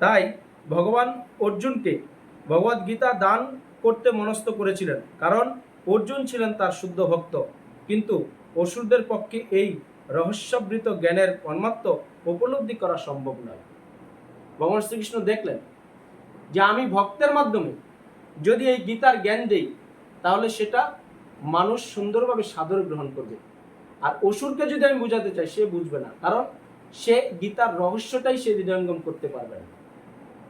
তাই ভগবান অর্জুনকে ভগবদ গীতা দান করতে মনস্থ করেছিলেন। কারণ অর্জুন ছিলেন তার শুদ্ধ ভক্ত। কিন্তু অসুরদের পক্ষে এই রহস্যাবৃত জ্ঞানের পরমাত্ম উপলব্ধি করা সম্ভব নয়। ভগবান শ্রীকৃষ্ণ দেখলেন যে আমি ভক্তের মাধ্যমে যদি এই গীতার জ্ঞান দেই, তাহলে সেটা মানুষ সুন্দরভাবে সাদরে গ্রহণ করবে। আর অসুরকে যদি আমি বোঝাতে চাই, সে বুঝবে না। কারণ সে গীতার রহস্যটাই সে হৃদয়ঙ্গম করতে পারবে না।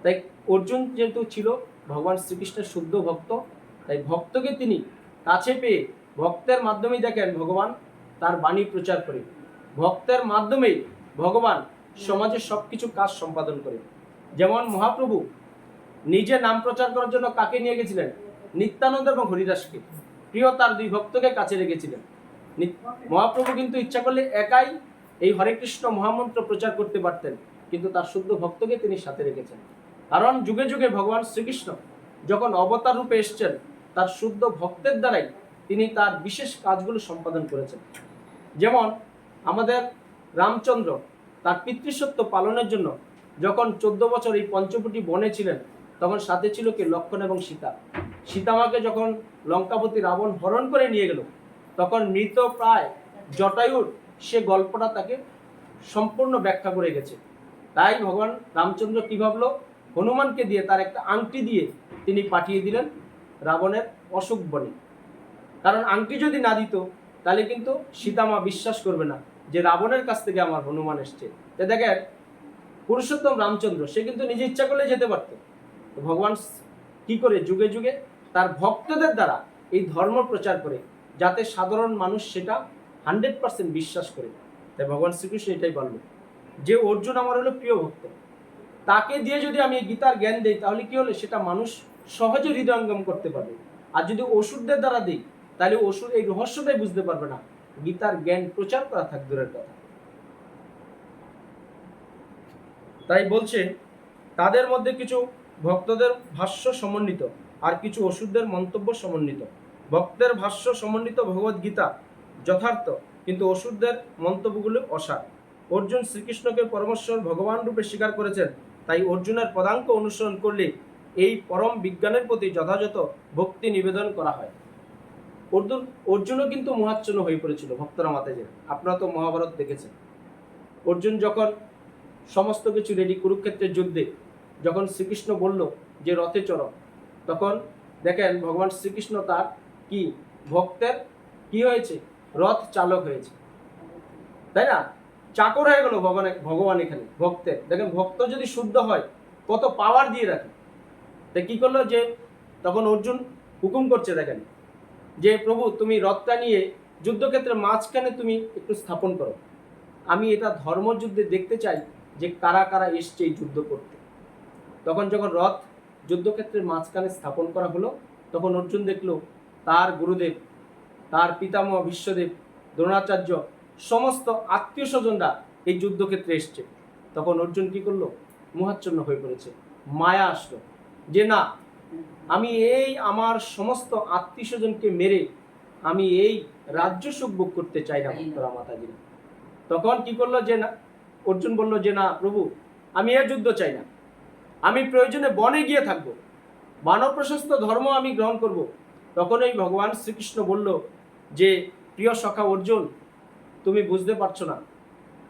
তাই অর্জুন যেহেতু ছিল ভগবান শ্রীকৃষ্ণের শুদ্ধ ভক্ত, তাই ভক্তকে তিনি কাছে পেয়ে ভক্তের মাধ্যমেই দেখেন ভগবান তার বাণী প্রচার করে। ভক্তের মাধ্যমেই ভগবান সমাজের সব কিছু কাজ সম্পাদন করে। যেমন মহাপ্রভু নিজে নাম প্রচার করার জন্য কাকে নিয়ে গেছিলেন? নিত্যানন্দ এবং হরিদাসকে। প্রিয় তার দুই ভক্তকে কাছে রেখেছিলেন। মহাপ্রভু কিন্তু ইচ্ছা করলে একাই এই হরে কৃষ্ণ মহামন্ত্র প্রচার করতে পারতেন, কিন্তু তার শুদ্ধ ভক্তকে তিনি সাথে রেখেছেন। কারণ যুগে যুগে ভগবান শ্রীকৃষ্ণ যখন অবতার রূপে এসছেন, তার শুদ্ধ ভক্তের দ্বারাই তিনি তার বিশেষ কাজগুলো সম্পাদন করেছেন। যেমন আমাদের রামচন্দ্র তার পিতৃসত্য পালনের জন্য যখন চোদ্দ বছর এই পঞ্চবটি বনে ছিলেন, তখন সাথে ছিল কি লক্ষণ এবং সীতা। সীতামাকে যখন লঙ্কাপতি রাবণ হরণ করে নিয়ে গেল, তখন মৃত প্রায় জটায়ুর সে গল্পটা তাকে সম্পূর্ণ ব্যাখ্যা করে গেছে। তাই ভগবান রামচন্দ্র কী ভাবলো? হনুমানকে দিয়ে, তার একটা আংটি দিয়ে তিনি পাঠিয়ে দিলেন রাবণের অসুখ বনে। কারণ আংটি যদি না দিত, তাহলে কিন্তু সীতামা বিশ্বাস করবে না যে রাবণের কাছ থেকে আমার হনুমান এসছে। তো দেখেন, পুরুষোত্তম রামচন্দ্র, সে কিন্তু নিজে ইচ্ছা করলে যেতে পারত। ভগবান কি করে যুগে যুগে তার ভক্তদের দ্বারা এই ধর্ম প্রচার করে, যাতে সাধারণ মানুষ সেটা হান্ড্রেড পার্সেন্ট বিশ্বাস করে। তাই ভগবান শ্রীকৃষ্ণ এটাই বলল যে, অর্জুন আমার হলো প্রিয় ভক্ত। তাকে দিয়ে যদি আমি গীতার জ্ঞান দিই, তাহলে কি হলো? সেটা মানুষ সহজে হৃদয়ঙ্গম করতে পারবে। আর যদি ওষুধদের দ্বারা দিই, তাহলে ওষুধ, এই রহস্যটাই বুঝতে পারবে না। গীতার জ্ঞান প্রচার করা থাক, দূরের কথা। তাই বলছে, তাদের মধ্যে কিছু ভক্তদের ভাষ্য সমন্বিত, আর কিছু ওষুধদের মন্তব্য সমন্বিত। ভক্তের ভাষ্য সমন্বিত ভগবদ গীতা যথার্থ, কিন্তু ওষুধদের মন্তব্যগুলো অসার। অর্জুন শ্রীকৃষ্ণকে পরমেশ্বর ভগবান রূপে স্বীকার করেছেন। তাই অর্জুনের পদাঙ্ক অনুসরণ করলে এই পরম বিজ্ঞানের প্রতি যথাযথ ভক্তি নিবেদন করা হয়। অর্জুন, অর্জুনও কিন্তু মহাচ্ছন্ন হয়ে পড়েছিল ভক্তরা মাতাজে আপনারা তো মহাভারত দেখেছেন। অর্জুন যখন সমস্ত কিছু রেডি কুরুক্ষেত্রের যুদ্ধে যখন শ্রীকৃষ্ণ বলল যে রথে চড়, তখন দেখেন ভগবান শ্রীকৃষ্ণ তার কি? ভক্তের কি হয়েছে? রথ চালক হয়েছে। তাই না? চাকর হয়ে গেল ভগবান ভগবান এখানে, ভক্তের। দেখেন, ভক্ত যদি শুদ্ধ হয়, কত পাওয়ার দিয়ে রাখে। তা কি করল যে, তখন অর্জুন হুকুম করছে, দেখেন, যে, প্রভু, তুমি রথটা নিয়ে যুদ্ধক্ষেত্রে মাঝখানে তুমি একটু স্থাপন করো। আমি এটা ধর্মযুদ্ধে দেখতে চাই যে, কারা কারা এসছে এই যুদ্ধ করতে। তখন যখন রথ যুদ্ধক্ষেত্রের মাঝখানে স্থাপন করা হলো, তখন অর্জুন দেখল, তার গুরুদেব, তার পিতামহ বিশ্বদেব, দ্রোণাচার্য সমস্ত আত্মীয় স্বজনরা এই যুদ্ধক্ষেত্রে এসছে। তখন অর্জুন কি করল? মোহাচ্ছন্ন হয়ে পড়েছে। মায়া আসলো যে, না, আমি এই আমার সমস্ত আত্মীয় স্বজনকে মেরে আমি এই রাজ্য সুখ ভোগ করতে চাই না ভক্তরা মাতাজি তখন কি করল যে, না, অর্জুন বলল যে, না, প্রভু, আমি এ যুদ্ধ চাই না। আমি প্রয়োজনে বনে গিয়ে থাকব। মানব প্রশস্ত ধর্ম আমি গ্রহণ করব। তখনই ভগবান শ্রীকৃষ্ণ বলল যে, প্রিয় সখা অর্জুন তুমি বুঝতে পারছ না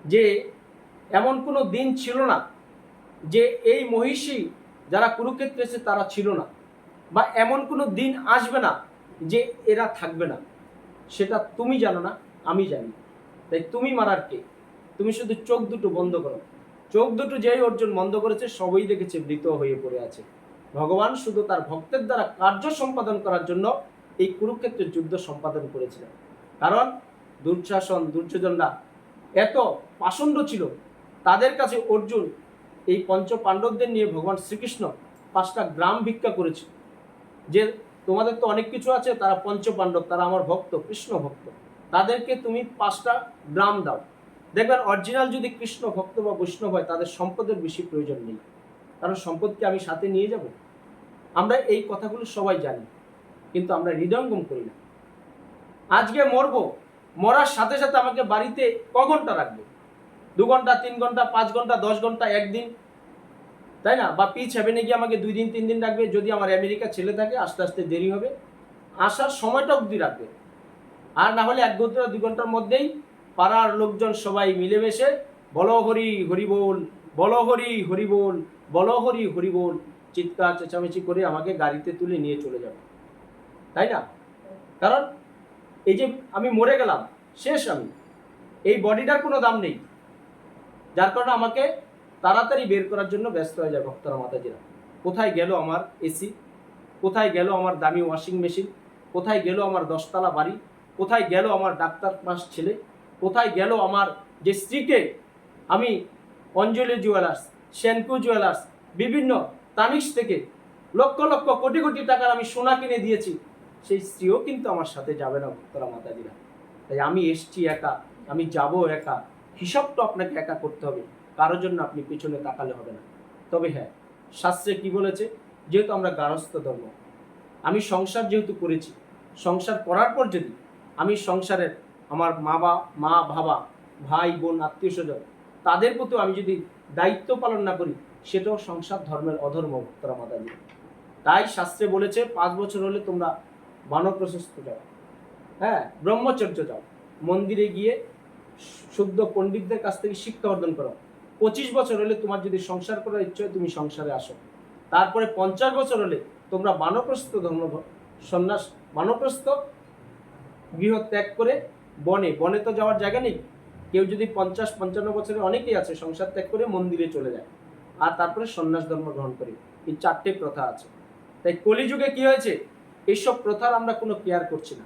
যে এমন কোনো দিন ছিল না যে এই মহিষী যারা কুরুক্ষেত্রে এসে তারা ছিল না বা এমন কোনো দিন আসবে না যে এরা থাকবে না। সেটা তুমি জানো না, আমি জানি। তাই তুমি মারার কে? তুমি শুধু চোখ দুটো বন্ধ করো। চোখ দুটো যেই অর্জুন বন্ধ করেছে, সবই দেখেছে মৃত হয়ে পড়ে আছে। ভগবান শুধু তার ভক্তের দ্বারা কার্য সম্পাদন করার জন্য এই কুরুক্ষেত্রের যুদ্ধ সম্পাদন করেছিলেন। কারণ দুঃশাসন দুর্যোধনরা এত পাষণ্ড ছিল। তাদের কাছে অর্জুন এই পঞ্চ পাণ্ডবদের নিয়ে ভগবান শ্রীকৃষ্ণ পাঁচটা গ্রাম ভিক্ষা করেছিল যে তোমাদের তো অনেক কিছু আছে, তারা পঞ্চ পাণ্ডব তারা আমার ভক্ত, কৃষ্ণ ভক্ত। তাদেরকে তুমি পাঁচটা গ্রাম দাও। দেখবেন অরিজিনাল যদি কৃষ্ণ ভক্ত বা বৈষ্ণব হয়, তাদের সম্পদের বেশি প্রয়োজন নেই। কারণ সম্পদকে আমি সাথে নিয়ে যাব। আমরা এই কথাগুলো সবাই জানি, কিন্তু আমরা হৃদয়ঙ্গম করি না। আজকে মরবো মরার সাথে সাথে আমাকে বাড়িতে ক ঘণ্টা রাখবে? দু ঘণ্টা, তিন ঘণ্টা, পাঁচ ঘণ্টা, দশ ঘণ্টা, একদিন? তাই না? বা পি সেভেনে গিয়ে আমাকে দুই দিন, তিন দিন রাখবে, যদি আমার আমেরিকা ছেলে থাকে, আস্তে আস্তে দেরি হবে। আসার সময়টা অবধি রাখবে। আর না হলে এক ঘণ্টা দুই ঘণ্টার মধ্যেই পাড়ার লোকজন সবাই মিলেমিশে, বল হরি হরি বল বল হরি হরি বল বল হরি হরি বল, চিৎকার, চেঁচামেচি করে আমাকে গাড়িতে তুলে নিয়ে চলে যাবে। তাই না? কারণ এই যে আমি মরে গেলাম, শেষ আমি। এই বডিটার কোনো দাম নেই। যার কারণে আমাকে তাড়াতাড়ি বের করার জন্য ব্যস্ত হয়ে যায় ভক্তরা, মাতাজিরা। কোথায় গেল আমার এসি কোথায় গেল আমার দামি ওয়াশিং মেশিন কোথায় গেল আমার দশতলা বাড়ি? কোথায় গেল আমার ডাক্তার পাস ছেলে? কোথায় গেল আমার যে স্ত্রীকে আমি অঞ্জলি জুয়েলার্স শ্যানকু জুয়েলার্স বিভিন্ন তানিশ থেকে লক্ষ লক্ষ কোটি কোটি টাকার আমি সোনা কিনে দিয়েছি সেই স্ত্রীও কিন্তু আমার সাথে যাবে না ভক্তরা মাতাজিরা। তাই আমি এসছি একা, আমি যাব একা। হিসাবটা আপনাকে একা করতে হবে, কারোর জন্য আপনি পিছনে তাকালে হবে না। তবে হ্যাঁ শাস্ত্রে কি বলেছে? যেহেতু আমরা গারস্থ ধর্ম, আমি সংসার যেহেতু করেছি, সংসার করার পর যদি আমি সংসারের আমার মা বা মা, বাবা, ভাই, বোন, আত্মীয় স্বজন, তাদের প্রতিও আমি যদি দায়িত্ব পালন না করি, সেটাও সংসার ধর্মের অধর্ম ভক্তরা মাতাজি তাই শাস্ত্রে বলেছে, পাঁচ বছর হলে তোমরা বানপ্রশস্ত যাও হ্যাঁ ব্রহ্মচর্য যাও। মন্দিরে গিয়ে শুদ্ধ পণ্ডিতদের কাছ থেকে শিক্ষা অর্জন করো। পঁচিশ বছর হলে তোমার যদি সংসার করার ইচ্ছে হয়, তুমি সংসারে আসো। তারপরে পঞ্চাশ বছর হলে তোমরা বানপ্রস্থ ধর্ম সন্ন্যাস বানপ্রস্থ গৃহ ত্যাগ করে বনে বনে তো যাওয়ার জায়গা নেই। কেউ যদি পঞ্চাশ, পঞ্চান্ন বছরে অনেকেই আছে, সংসার ত্যাগ করে মন্দিরে চলে যায়। আর তারপরে সন্ন্যাস ধর্ম গ্রহণ করে। এই চারটে প্রথা আছে। তাই কলিযুগে কি হয়েছে? এইসব প্রথার আমরা কোনো কেয়ার করছি না।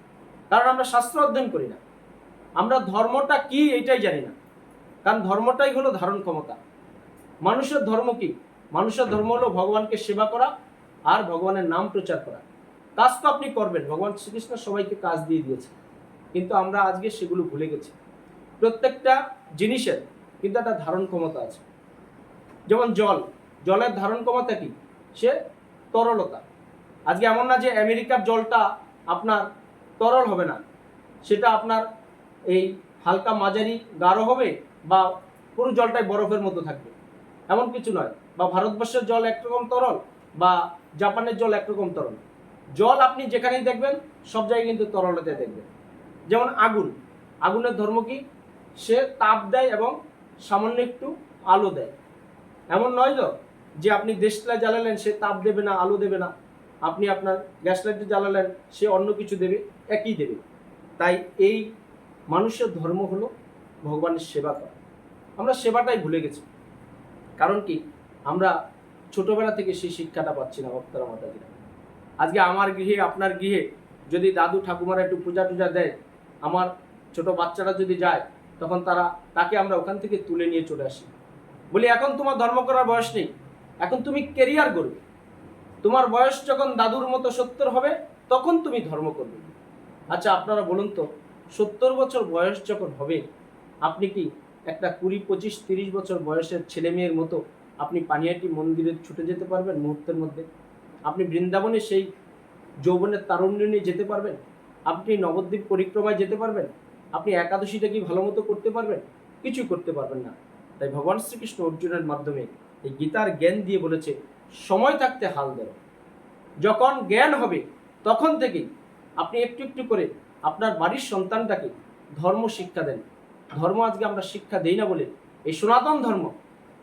কারণ আমরা শাস্ত্র অধ্যয়ন করি না। আমরা ধর্মটা কি এইটাই জানি না। কারণ ধর্মটাই হলো ধারণ ক্ষমতা। মানুষের ধর্ম কি? মানুষের ধর্ম হলো ভগবানকে সেবা করা আর ভগবানের নাম প্রচার করা। কাজ তো আপনি করবেন, ভগবান শ্রীকৃষ্ণ সবাইকে কাজ দিয়ে দিয়েছে কিন্তু আমরা আজকে সেগুলো ভুলে গেছি। প্রত্যেকটা জিনিসের কিন্তু একটা ধারণ ক্ষমতা আছে। যেমন জল। জলের ধারণ ক্ষমতা কি? সে তরলতা। আজকে এমন না যে আমেরিকার জলটা আপনার তরল হবে না, সেটা আপনার এই হালকা মাঝারি গাঢ় হবে বা পুরো জলটাই বরফের মতো থাকবে। এমন কিছু নয়, বা ভারতবর্ষের জল একরকম তরল বা জাপানের জল একরকম তরল। জল আপনি যেখানেই দেখবেন, সব জায়গায় কিন্তু তরলতে দেখবেন। যেমন আগুন, আগুনের ধর্ম কি? সে তাপ দেয় এবং সামান্য একটু আলো দেয়। এমন নয় তো, যে আপনি দেশলা জ্বালালেন, সে তাপ দেবে না, আলো দেবে না। আপনি আপনার গ্যাস লাইটে জ্বালালেন, সে অন্য কিছু দেবে, একই দেবে। তাই এই মানুষের ধর্ম হলো ভগবানের সেবা করা। আমরা সেবাটাই ভুলে গেছি। কারণ কি? আমরা ছোটবেলা থেকে সেই শিক্ষাটা পাচ্ছি না ভক্তরা, মাতাজিরা। আজকে আমার গৃহে, আপনার গৃহে যদি দাদু ঠাকুমারা একটু পূজা টুজা দেয়, আমার ছোট বাচ্চারা যদি যায়, তখন তারা তাকে আমরা ওখান থেকে তুলে নিয়ে চলে আসি। বলি, এখন তোমার ধর্ম করার বয়স নেই। এখন তুমি কেরিয়ার করবে। তোমার বয়স যখন দাদুর মতো সত্তর হবে, তখন তুমি ধর্ম করবে। আচ্ছা আপনারা বলুন তো, সত্তর বছর বয়স যখন হবে, আপনি কি একটা কুড়ি, পঁচিশ, তিরিশ বছর বয়সের ছেলে মেয়ের মতো আপনি পানিয়াটি মন্দিরে ছুটে যেতে পারবেন মুহূর্তের মধ্যে? আপনি বৃন্দাবনে সেই যৌবনের তারুণ্য নিয়ে যেতে পারবেন? আপনি নবদ্বীপ পরিক্রমায় যেতে পারবেন? আপনি একাদশীটা কি ভালো মতো করতে পারবেন? কিছু করতে পারবেন না। তাই ভগবান শ্রীকৃষ্ণ অর্জুনের মাধ্যমে এই গীতার জ্ঞান দিয়ে বলেছে সময় থাকতে হাল দেয় যখন জ্ঞান হবে, তখন থেকেই আপনি একটু একটু করে আপনার বাড়ির সন্তানটাকে ধর্ম শিক্ষা দেন। ধর্ম আজকে আমরা শিক্ষা দেই না বলে, এই সনাতন ধর্ম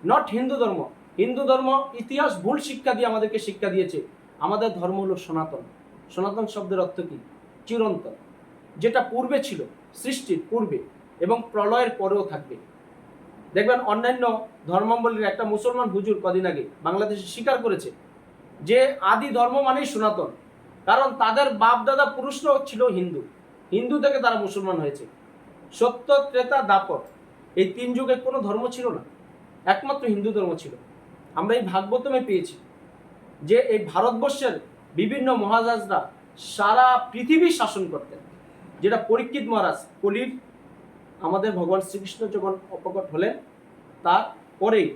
নট হিন্দু ধর্ম। হিন্দু ধর্ম ইতিহাস ভুল শিক্ষা দিয়ে আমাদেরকে শিক্ষা দিয়েছে। আমাদের ধর্ম হলো সনাতন। সনাতন শব্দের অর্থ কি? চিরন্তন। যেটা পূর্বে ছিল, সৃষ্টির পূর্বে এবং প্রলয়ের পরেও থাকবে। দেখবেন অন্যান্য ধর্মাবলীর একটা মুসলমান হুজুর কদিন আগে বাংলাদেশে স্বীকার করেছে যে আদি ধর্ম মানেই সনাতন। কারণ তাদের বাপ দাদা পুরুষরাও ছিল হিন্দু। হিন্দু থেকে তারা মুসলমান হয়েছে। সত্য, ত্রেতা দাপর এই তিন যুগে কোনো ধর্ম ছিল না। একমাত্র হিন্দু ধর্ম ছিল। আমরা এই ভাগবতমে পেয়েছি যে এই ভারতবর্ষের বিভিন্ন মহারাজরা সারা পৃথিবী শাসন করতেন। যেটা পরীক্ষিত মহারাজ কলির আমাদের ভগবান শ্রীকৃষ্ণ যখন অপকট হলেন তার পরেই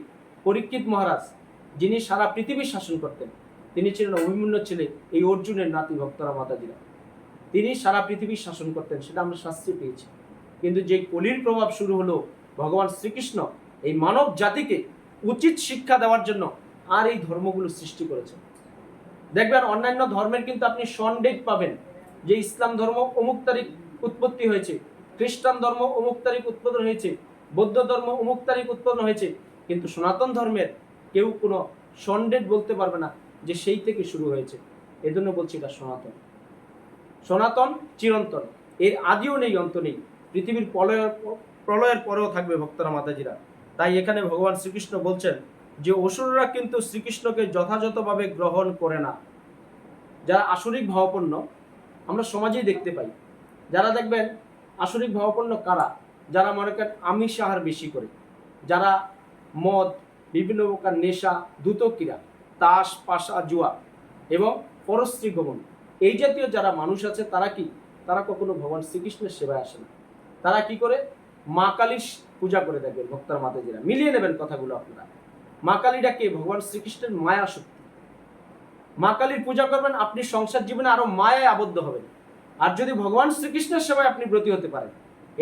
পরীক্ষিত মহারাজ, যিনি সারা পৃথিবী শাসন করতেন, তিনি ছিলেন অভিমন্যু ছেলে, এই অর্জুনের নাতি ভক্তরা মাতাজিরা। তিনি সারা পৃথিবী শাসন করতেন, সেটা আমরা শাস্তি পেয়েছি। কিন্তু যে কলির প্রভাব শুরু হলো ভগবান শ্রীকৃষ্ণ এই মানব জাতিকে উচিত শিক্ষা দেওয়ার জন্য আর এই ধর্মগুলো সৃষ্টি করেছে দেখবেন অন্যান্য ধর্মের কিন্তু আপনি সন্ডেট পাবেন যে ইসলাম ধর্ম অমুক তারিখ উৎপত্তি হয়েছে খ্রিস্টান ধর্ম অমুক তারিখ উৎপাদন হয়েছে, বৌদ্ধ ধর্ম অমুক তারিখ উৎপন্ন হয়েছে, কিন্তু সনাতন ধর্মের কেউ কোনো সন্ডেট বলতে পারবে না যে সেই থেকে শুরু হয়েছে। এজন্য বলছি এটা সনাতন। সনাতন চিরন্তন। এর আদিও নেই, অন্ত নেই। পৃথিবীর প্রলয়ের প্রলয়ের পরেও থাকবে ভক্তরা মাতাজিরা। তাই এখানে ভগবান শ্রীকৃষ্ণ বলছেন যে অসুররা কিন্তু শ্রীকৃষ্ণকে যথাযথভাবে গ্রহণ করে না। যারা আসরিক ভাবাপন্ন, আমরা সমাজেই দেখতে পাই। যারা দেখবেন আসরিক ভাবাপন্ন কারা? যারা মনে করেন আমিষ আহার বেশি করে। যারা মদ, বিভিন্ন প্রকার নেশা দ্রুত ক্রীড়া তাস, পাশা, জুয়া এবং পরশ্রী গমন। এই জাতীয় যারা মানুষ আছে, তারা কি? তারা কখনো ভগবান শ্রীকৃষ্ণের সেবায় আসে না। তারা কি করে? মা কালীর পূজা করে দেখবেন ভক্তার মাতাজিরা। মিলিয়ে নেবেন কথাগুলো আপনারা। মা কালীটা কে? ভগবান শ্রীকৃষ্ণের মায়া শক্তি মা কালীর পূজা করবেন, আপনি সংসার জীবনে আরও মায়ায় আবদ্ধ হবেন। আর যদি ভগবান শ্রীকৃষ্ণের সেবায় আপনি ব্রতী হতে পারেন,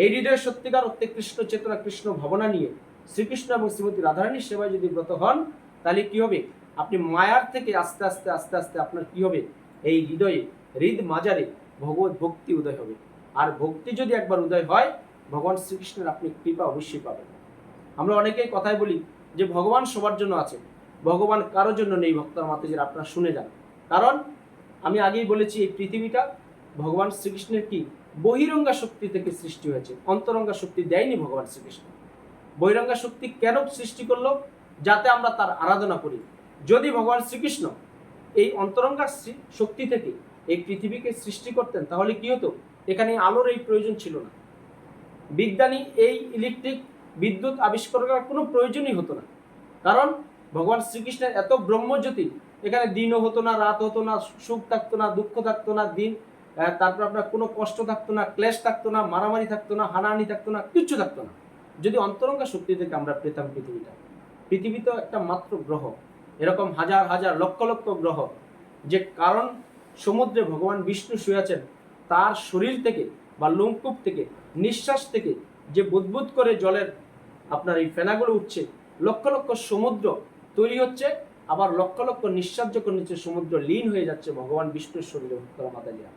এই হৃদয়ে সত্যিকার অর্থে কৃষ্ণ চেতনা, কৃষ্ণ ভাবনা নিয়ে শ্রীকৃষ্ণ এবং শ্রীমতী রাধারানীর সেবায় যদি ব্রত হন, তাহলে কি হবে? আপনি মায়ার থেকে আস্তে আস্তে আস্তে আস্তে আপনার কি হবে? এই হৃদয়ে, হৃদ মাজারে ভগবত ভক্তি উদয় হবে। আর ভক্তি যদি একবার উদয় হয়, ভগবান শ্রীকৃষ্ণের আপনি কৃপা অবশ্যই পাবেন। আমরা অনেকেই কথাই বলি যে, ভগবান সবার জন্য আছে, ভগবান কারোর জন্য নেই, ভক্তরা মাতাজির আপনারা শুনে যান। কারণ আমি আগেই বলেছি, এই পৃথিবীটা ভগবান শ্রীকৃষ্ণের কি? বহিরঙ্গা শক্তি থেকে সৃষ্টি হয়েছে। অন্তরঙ্গা শক্তি দেয়নি ভগবান শ্রীকৃষ্ণ। বহিরঙ্গা শক্তি কেন সৃষ্টি করল? যাতে আমরা তার আরাধনা করি। যদি ভগবান শ্রীকৃষ্ণ এই অন্তরঙ্গা শক্তি থেকে এই পৃথিবীকে সৃষ্টি করতেন, তাহলে কি হতো? এখানে আলোর এই প্রয়োজন ছিল না। বিজ্ঞানী এই ইলেকট্রিক বিদ্যুৎ আবিষ্কার করার কোনো প্রয়োজনই হতো না। কারণ ভগবান শ্রীকৃষ্ণের এত ব্রহ্মজ্যোতি, এখানে দিনও হতো না, রাত হতো না, সুখ থাকতো না, দুঃখ থাকতো না, দিন তারপর আপনার কোনো কষ্ট থাকতো না, ক্লেশ থাকতো না, মারামারি থাকতো না, হানাহানি থাকতো না, কিচ্ছু থাকতো না। যদি অন্তরঙ্গা শক্তি থেকে আমরা পেতাম পৃথিবীটা, পৃথিবী তো একটা মাত্র গ্রহ, এরকম হাজার হাজার, লক্ষ লক্ষ গ্রহ, যে কারণ সমুদ্রে ভগবান বিষ্ণু শুয়ে আছেন, তার শরীর থেকে বা লোমকূপ থেকে, নিঃশ্বাস থেকে যে বুদবুদ করে জলের আপনার এই ফেনাগুলো উঠছে, লক্ষ লক্ষ সমুদ্র তৈরি হচ্ছে, আবার লক্ষ লক্ষ নিঃশ্বাস যখন নিচে সমুদ্র লীন হয়ে যাচ্ছে, ভগবান বিষ্ণুর শরীরে ভক্তরা মাতাজিরা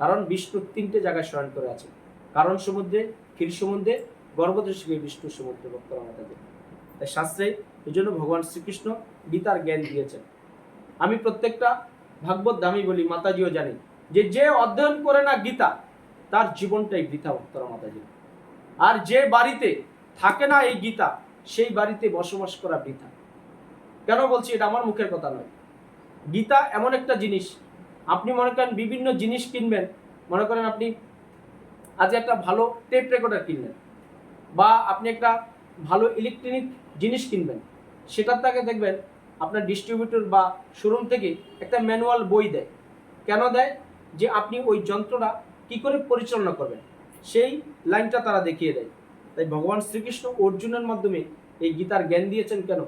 কারণ বিষ্ণু তিনটে জায়গায় শয়ন করে আছে কারণ সমুদ্রে, ক্ষীর সমুদ্রে গর্ভদশিকে বিষ্ণু সমুদ্রে ভক্তরা মাতাজিরা তাই শাস্ত্রে এই জন্য ভগবান শ্রীকৃষ্ণ গীতার জ্ঞান দিয়েছেন। আমি প্রত্যেকটা ভাগবত দামি বলি, মাতাজিও জানি, যে যে অধ্যয়ন করে না গীতা, তার জীবনটাই বৃথা ভক্তরা মাতাজি। আর যে বাড়িতে থাকে না এই গীতা, সেই বাড়িতে বসবাস করা বৃথা। কেন বলছি? এটা আমার মুখের কথা নয়। গীতা এমন একটা জিনিস আপনি মনে করেন বিভিন্ন জিনিস কিনবেন, মনে করেন আপনি আজ একটা ভালো টেপ রেকর্ডার কিনবেন বা আপনি একটা ভালো ইলেকট্রনিক জিনিস কিনবেন, সেটার তাকে দেখবেন আপনার ডিস্ট্রিবিউটর বা শোরুম থেকে একটা ম্যানুয়াল বই দেয়। কেন দেয়? যে আপনি ওই যন্ত্রটা কি করে পরিচালনা করবেন? সেই লাইনটা তারা দেখিয়ে দেয়। তাই ভগবান শ্রীকৃষ্ণ অর্জুনের মাধ্যমে এই গীতার জ্ঞান দিয়েছেন কেন?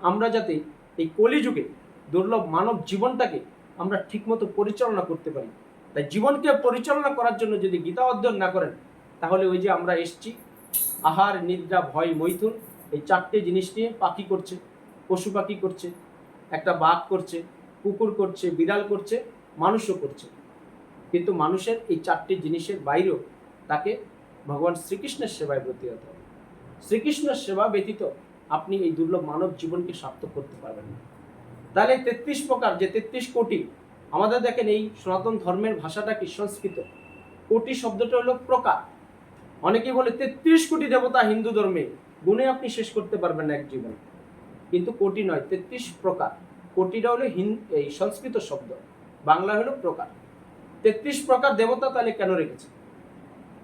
আমরা যাতে এই কলিযুগে দুর্লভ মানব জীবনটাকে আমরা ঠিকমতো পরিচালনা করতে পারি। তাই জীবনকে পরিচালনা করার জন্য যদি গীতা অধ্যয়ন না করেন, তাহলে ওই যে আমরা এসছি, আহার, নিদ্রা, ভয়, মৈথুন, এই চারটে জিনিস নিয়ে পাখি করছে, পশু পাখি করছে, একটা বাঘ করছে, কুকুর করছে, বিড়াল করছে, মানুষও করছে। কিন্তু মানুষের এই চারটি জিনিসের বাইরেও তাকে ভগবান শ্রীকৃষ্ণের সেবায় ব্রতী হতে হবে। শ্রীকৃষ্ণের সেবা ব্যতীত আপনি এই দুর্লভ মানব জীবনকে সার্থক করতে পারবেন না। তাহলে তেত্রিশ প্রকার, যে তেত্রিশ কোটি, আমাদের দেখেন এই সনাতন ধর্মের ভাষাটা কি সংস্কৃত? কোটি শব্দটা হলো প্রকার। অনেকেই বলে তেত্রিশ কোটি দেবতা হিন্দু ধর্মে, গুণে আপনি শেষ করতে পারবেন না এক জীবনে। কিন্তু কোটি নয়, তেত্রিশ প্রকার। কোটিটা হলো এই সংস্কৃত শব্দ, বাংলা হলো প্রকার। তেত্রিশ প্রকার দেবতা তাহলে কেন রেখেছে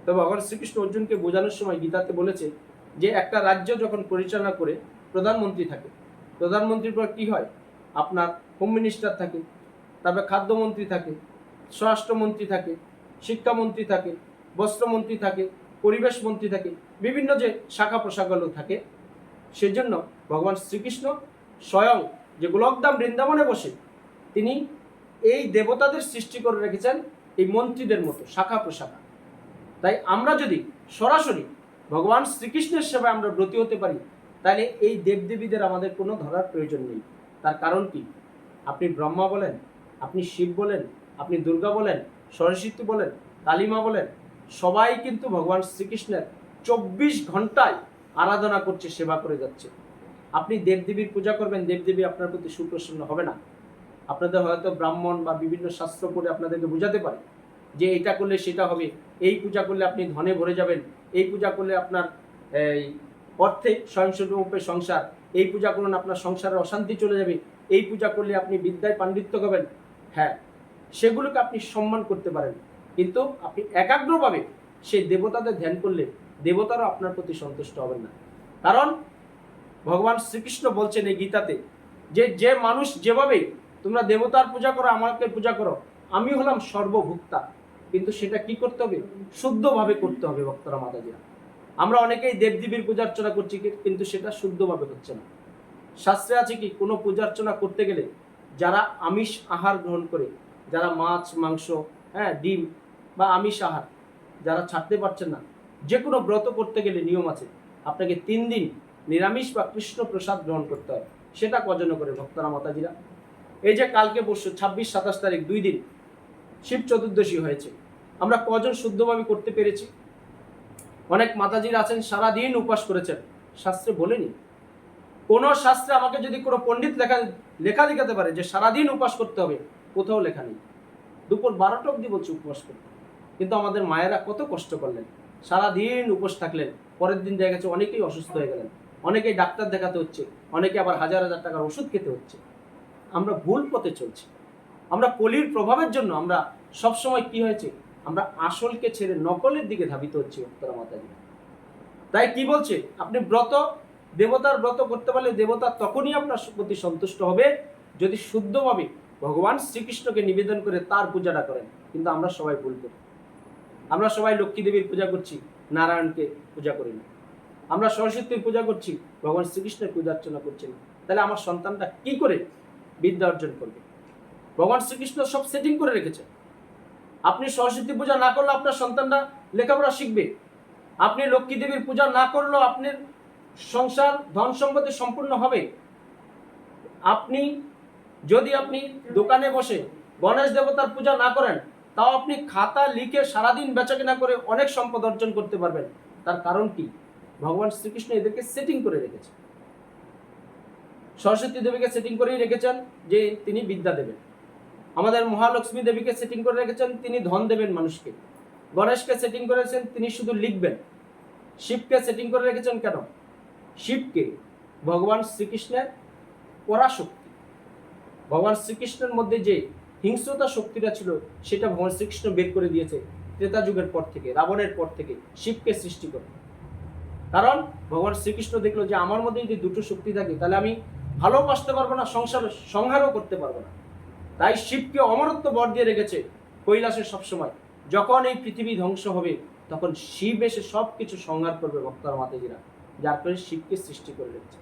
তো ভগবান শ্রীকৃষ্ণ অর্জুনকে বোঝানোর সময় গীতাতে বলেছে যে একটা রাজ্য যখন পরিচালনা করে প্রধানমন্ত্রী থাকে, প্রধানমন্ত্রীর পর কি হয়? আপনার হোম মিনিস্টার থাকে, তারপরে খাদ্যমন্ত্রী থাকে, স্বরাষ্ট্রমন্ত্রী থাকে, শিক্ষামন্ত্রী থাকে, বস্ত্রমন্ত্রী থাকে, পরিবেশ মন্ত্রী থাকে, বিভিন্ন যে শাখা প্রশাখাগুলো থাকে, সেজন্য ভগবান শ্রীকৃষ্ণ স্বয়ং যে গোলকধাম বৃন্দাবনে বসে, তিনি এই দেবতাদের সৃষ্টি করে রেখেছেন এই মন্ত্রীদের মতো, শাখা প্রশাখা। তাই আমরা যদি সরাসরি ভগবান শ্রীকৃষ্ণের সেবায় আমরা ব্রতী হতে পারি, তাহলে এই দেবদেবীদের আমাদের কোনো ধরার প্রয়োজন নেই। তার কারণ কি? আপনি ব্রহ্মা বলেন, আপনি শিব বলেন, আপনি দুর্গা বলেন, সরস্বতী বলেন, কালিমা বলেন, সবাই কিন্তু ভগবান শ্রীকৃষ্ণের চব্বিশ ঘন্টায় আরাধনা করছে, সেবা করে যাচ্ছে। আপনি দেবদেবীর পূজা করবেন, দেবদেবী আপনার প্রতি সুপ্রসন্ন হবে না। আপনাদের হয়তো ব্রাহ্মণ বা বিভিন্ন শাস্ত্র পড়ে আপনাদেরকে বোঝাতে পারে যে এটা করলে সেটা হবে, এই পূজা করলে আপনি ধনে ভরে যাবেন, এই পূজা করলে আপনার এই অর্থে স্বয়ংস্বরূপে সংসার এই পূজা করুন, আপনার সংসারের অশান্তি চলে যাবে। এই পূজা করলে আপনি বিদ্যায় পাণ্ডিত্য করবেন হ্যাঁ সেগুলোকে আপনি সম্মান করতে পারেন। কিন্তু আপনি একাগ্রভাবে সেই দেবতাদের ধ্যান করলে দেবতারা আপনার প্রতি সন্তুষ্ট হবেন না। কারণ ভগবান শ্রীকৃষ্ণ বলছেন এই গীতাতে যে যে মানুষ যেভাবে তোমরা দেবতার পূজা করো, আমাকে পূজা করো আমি হলাম সর্বভুক্তা। কিন্তু সেটা কি করতে হবে? শুদ্ধভাবে করতে হবে ভক্তরা মাতাজিরা। আমরা অনেকেই দেবদেবীর পূজা অর্চনা করছি কিন্তু সেটা শুদ্ধভাবে হচ্ছে না। শাস্ত্রে আছে কি, কোনো পূজা অর্চনা করতে গেলে যারা আমিষ আহার গ্রহণ করে, যারা মাছ, মাংস হ্যাঁ ডিম বা আমিষ আহার যারা ছাড়তে পারছেন না যে কোনো ব্রত করতে গেলে নিয়ম আছে, আপনাকে তিন দিন নিরামিষ বা কৃষ্ণ প্রসাদ গ্রহণ করতে হয়। সেটা কজন করে? ভক্তরা, মাতাজিরা। এই যে কালকে পরশু, ছাব্বিশ, সাতাশ তারিখ, দুই দিন শিব চতুর্দশী হয়েছে। আমরা কজন শুদ্ধভাবে করতে পেরেছি? অনেক মাতাজিরা আছেন, সারাদিন উপাস করেছেন। শাস্ত্রে বলেনি। কোন শাস্ত্রে আমাকে যদি কোনো পণ্ডিত লেখা লেখা দেখাতে পারে যে সারাদিন উপাস করতে হবে, কোথাও লেখা নেই। দুপুর বারোটা অব্দি বলছে উপবাস করতে। কিন্তু আমাদের মায়েরা কত কষ্ট করলেন। সারাদিন উপোস থাকলেন, পরের দিন দেখা গেছে অনেকেই অসুস্থ হয়ে গেলেন। অনেকেই ডাক্তার দেখাতে হচ্ছে, অনেকে আবার হাজার হাজার টাকার ওষুধ খেতে হচ্ছে। আমরা ভুল পথে চলছি। আমরা কলির প্রভাবের জন্য আমরা সবসময় কি হয়েছে? আমরা আসলকে ছেড়ে নকলের দিকে ধাবিত হচ্ছি, উত্তরা মাতাজি। তাই কি বলছে? আপনি ব্রত, দেবতার ব্রত করতে পারলে দেবতা তখনই আপনার প্রতি সন্তুষ্ট হবে যদি শুদ্ধভাবে ভগবান শ্রীকৃষ্ণকে নিবেদন করে তার পূজাটা করেন। কিন্তু আমরা সবাই ভুল করি। আমরা সবাই লক্ষ্মী দেবীর পূজা করছি, নারায়ণকে পূজা করি না। আমরা সরস্বতীর পূজা করছি, ভগবান শ্রীকৃষ্ণের পূজা অর্চনা করছি না। তাহলে আমার সন্তানটা কি করে বিদ্যা অর্জন করবে? ভগবান শ্রীকৃষ্ণ সব সেটিং করে রেখেছে আপনি সরস্বতী পূজা না করলে আপনার সন্তানরা লেখাপড়া শিখবে। আপনি লক্ষ্মী দেবীর পূজা না করলেও আপনার সংসার ধন সম্পত্তি সম্পূর্ণ হবে। আপনি, যদি আপনি দোকানে বসে গণেশ দেবতার পূজা না করেন, তাও আপনি খাতা লিখে সারাদিন বেচাকেনা করে অনেক সম্পদ অর্জন করতে পারবেন। তার কারণ কি? ভগবান শ্রীকৃষ্ণ এদেরকে সেটিং করে রেখেছে সরস্বতী দেবীকে সেটিং করেই রেখেছেন যে তিনি বিদ্যা দেবেন। আমাদের মহালক্ষ্মী দেবীকে সেটিং করে রেখেছেন, তিনি ধন দেবেন মানুষকে। গণেশকে সেটিং করেছেন, তিনি শুধু লিখবেন। শিবকে সেটিং করে রেখেছেন কেন? শিবকে, ভগবান শ্রীকৃষ্ণের পরাশক্তি। ভগবান শ্রীকৃষ্ণের মধ্যে যে হিংস্রতা শক্তিটা ছিল, সেটা ভগবান শ্রীকৃষ্ণ বের করে দিয়েছে ত্রেতা যুগের পর থেকে, রাবণের পর থেকে, শিবকে সৃষ্টি করে। কারণ ভগবান শ্রীকৃষ্ণ দেখল যে আমার মধ্যে যদি দুটো শক্তি থাকে, তাহলে আমি ভালোবাসতে পারব না, সংসার, সংহারও করতে পারব না। তাই শিবকে অমরত্ব বর দিয়ে রেখেছে কৈলাসে সবসময় যখন এই পৃথিবী ধ্বংস হবে, তখন শিব এসে সব কিছু সংহার করবে ভক্তার, মাতাজিরা, যার ফলে শিবকে সৃষ্টি করে রেখেছে।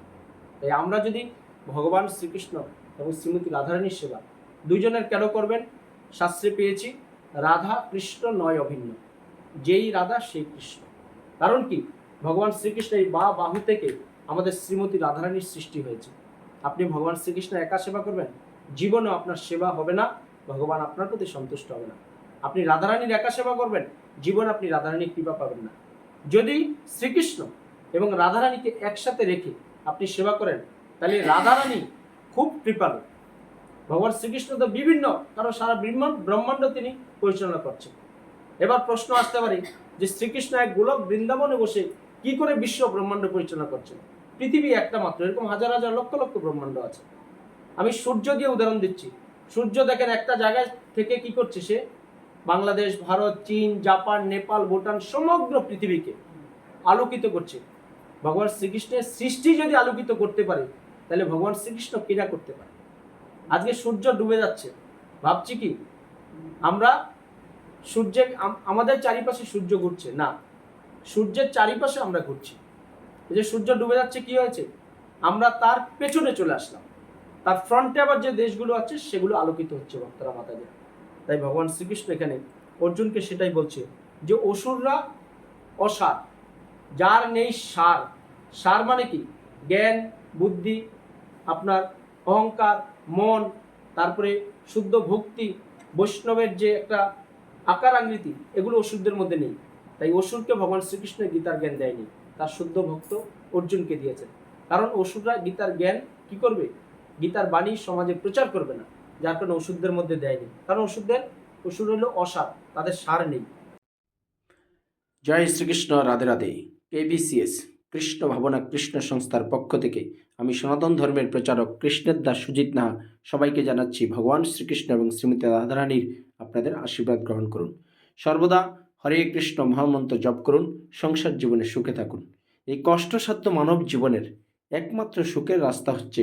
তাই আমরা যদি ভগবান শ্রীকৃষ্ণ এবং শ্রীমতী রাধারানীর সেবা দুইজনের কেন করবেন? শাস্ত্রে পেয়েছি, রাধা কৃষ্ণ নয় অভিন্ন। যেই রাধা, সেই কৃষ্ণ। কারণ কি? ভগবান শ্রীকৃষ্ণ এই বা বাহু থেকে আমাদের শ্রীমতী রাধারানীর সৃষ্টি হয়েছে। আপনি ভগবান শ্রীকৃষ্ণ একা সেবা করবেন? জীবনেও আপনার সেবা হবে না, ভগবান আপনার প্রতি সন্তুষ্ট হবে না। আপনি রাধারানীর একা সেবা করবেন, জীবন আপনি রাধারানীর কৃপা পাবেন না। যদি শ্রীকৃষ্ণ এবং রাধারানীকে একসাথে রেখে আপনি সেবা করেন, তাহলে রাধারানী খুব কৃপালু। ভগবান শ্রীকৃষ্ণ তো বিভিন্ন কারণ সারা ব্রহ্মাণ্ড ব্রহ্মাণ্ড তিনি পরিচালনা করছেন। এবার প্রশ্ন আসতে পারে যে শ্রীকৃষ্ণ এক গোলক বৃন্দাবনে বসে কি করে বিশ্ব ব্রহ্মাণ্ড পরিচালনা করছেন? পৃথিবী একটা মাত্র, এরকম হাজার হাজার লক্ষ লক্ষ ব্রহ্মাণ্ড আছে। আমি সূর্য দিয়ে উদাহরণ দিচ্ছি। সূর্য দেখেন একটা জায়গায় থেকে কি করছে সে? বাংলাদেশ, ভারত, চীন, জাপান, নেপাল, ভুটান সমগ্র পৃথিবীকে আলোকিত করছে। ভগবান শ্রীকৃষ্ণের সৃষ্টি যদি আলোকিত করতে পারে, তাহলে ভগবান শ্রীকৃষ্ণ ক্রীড়া করতে পারে। আজকে সূর্য ডুবে যাচ্ছে। ভাবছি কি? আমরা সূর্যের আমাদের চারিপাশে সূর্য ঘুরছে। না, সূর্যের চারিপাশে আমরা ঘুরছি। যে সূর্য ডুবে যাচ্ছে, কি হয়েছে? আমরা তার পেছনে চলে আসলাম। তার ফ্রন্টে আবার যে দেশগুলো আছে, সেগুলো আলোকিত হচ্ছে ভক্তরা মাতাদের তাই ভগবান শ্রীকৃষ্ণ এখানে অর্জুনকে সেটাই বলছে যে, অসুররা অসার, যার নেই সার। সার মানে কি? জ্ঞান, বুদ্ধি, আপনার অহংকার, মন, তারপরে শুদ্ধ ভক্তি, বৈষ্ণবের যে একটা আকার আকৃতি, এগুলো অসুরদের মধ্যে নেই। তাই অসুরকে ভগবান শ্রীকৃষ্ণ গীতার জ্ঞান দেয়নি। তার শুদ্ধ ভক্ত অর্জুনকে দিয়েছেন। কারণ অসুররা গীতার জ্ঞান কি করবে? গীতার বাণী সমাজে প্রচার করবে না। যার কারণে ওষুধদের মধ্যে দেয়নি। কারণ ওষুধদের ওষুধ হলো অসার, তাদের সার নেই। জয় শ্রীকৃষ্ণ, রাধে রাধে। কেবিসিএস কৃষ্ণ ভাবনা, কৃষ্ণ সংস্থার পক্ষ থেকে আমি সনাতন ধর্মের প্রচারক কৃষ্ণের দাস সুজিত নাহা সবাইকে জানাচ্ছি ভগবান শ্রীকৃষ্ণ এবং শ্রীমতী রাধারানীর আপনাদের আশীর্বাদ গ্রহণ করুন। সর্বদা হরে কৃষ্ণ, মহামন্ত্র জপ করুন, সংসার জীবনে সুখে থাকুন। এই কষ্টসাধ্য মানব জীবনের একমাত্র সুখের রাস্তা হচ্ছে